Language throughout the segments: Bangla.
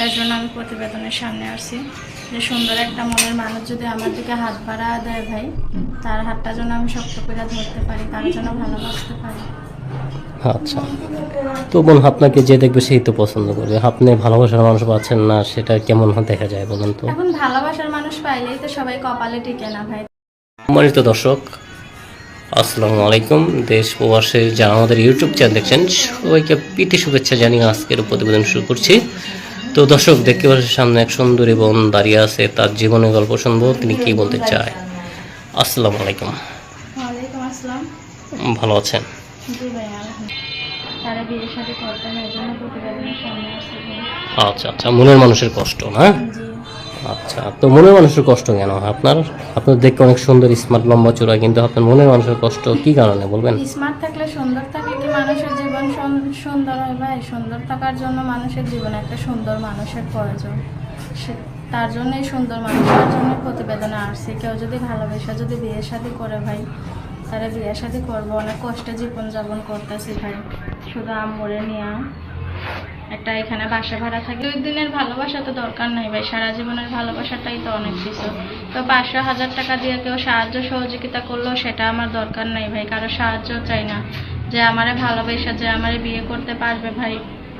এর জন্য আমি প্রতিবেদনের সামনে আসছি। যে সুন্দর একটা মনের মানুষ যদি আমার দিকে হাত বাড়া দেয় ভাই তার হাতটা যেন আমি শক্ত করে ধরতে পারি তার জন্য ভালোবাসতে পারি। আচ্ছা। তো বোন আপনাকে যে দেখবে সেই তো পছন্দ করবে। আপনি ভালোবাসার মানুষ পাচ্ছেন না সেটা কেমন দেখা যায় বলুন তো? এখন ভালোবাসার মানুষ পাইলেই তো সবাই কপালে টিকে না ভাই। সম্মানিত দর্শক আসসালামু আলাইকুম। দেশ প্রবাসের যারা আমাদের ইউটিউব চ্যানেল দেখছেন সবাইকে প্রীতি শুভেচ্ছা জানিয়ে আজকের প্রতিবেদন শুরু করছি। তো দর্শক দেখতে পাচ্ছেন সামনে এক সুন্দরী বোন দাঁড়িয়ে আছে তার জীবনের গল্প শুনব তিনি কি বলতে চায়? আসসালামু আলাইকুম। ভালো আছেন। আচ্ছা আচ্ছা মনের মানুষের কষ্ট না? আচ্ছা তো মনের মানুষের কষ্ট কেন? আপনার আপনার দেখতে অনেক সুন্দর স্মার্ট লম্বা চূড়া, কিন্তু আপনার মনের মানুষের কষ্ট কি কারণে বলবেন? স্মার্ট থাকলে সুন্দর থাকলে কি? মানুষের জীবন সুন্দর হয় ভাই। সুন্দর থাকার জন্য মানুষের জীবনে একটা সুন্দর মানুষের প্রয়োজন। তার জন্যই সুন্দর মানুষের জন্য প্রতিবেদনে আসছে। কেউ যদি ভালোবাসা যদি বিয়ে শাদি করে ভাই, তারা বিয়ে শাদি করব। অনেক কষ্টে জীবন যাপন করতেছি ভাই। শুধু আম্মুরে নিয়ে একটা এখানে বাসা ভাড়া থাকে। দুই দিনের ভালোবাসা তো দরকার নাই ভাই, সারা জীবনের ভালোবাসাটাই তো অনেক কিছু। তো পাঁচশো হাজার টাকা দিয়ে কেউ সাহায্য সহযোগিতা করলেও সেটা আমার দরকার নাই ভাই, কারও সাহায্য চাই না। যে আমারে ভালোবাসা, যে আমারে বিয়ে করতে পারবে ভাই,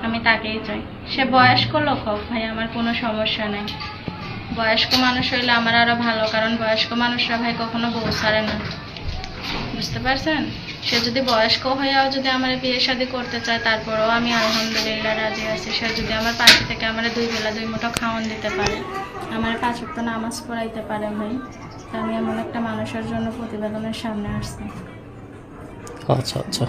আমি তাকেই চাই। সে বয়স্ক লোক হোক ভাই, আমার কোনো সমস্যা নেই। বয়স্ক মানুষ হইলে আমার আরও ভালো, কারণ বয়স্ক মানুষরা ভাই কখনো বউ ছাড়ে না। বুঝতে পারছেন? সে যদি বয়স্ক হয়েও যদি আমার বিয়ে শাদী করতে চায়, তারপরেও আমি আলহামদুলিল্লাহ রাজি আছি। সে যদি আমার পাশে থেকে আমার দুই বেলা দুই মুঠো খাওয়ান দিতে পারে, আমার পাঁচ ওয়াক্ত নামাজ পড়াইতে পারে ভাই। তা আমি এমন একটা মানুষের জন্য প্রতিবেদনের সামনে আসছি। আচ্ছা আচ্ছা।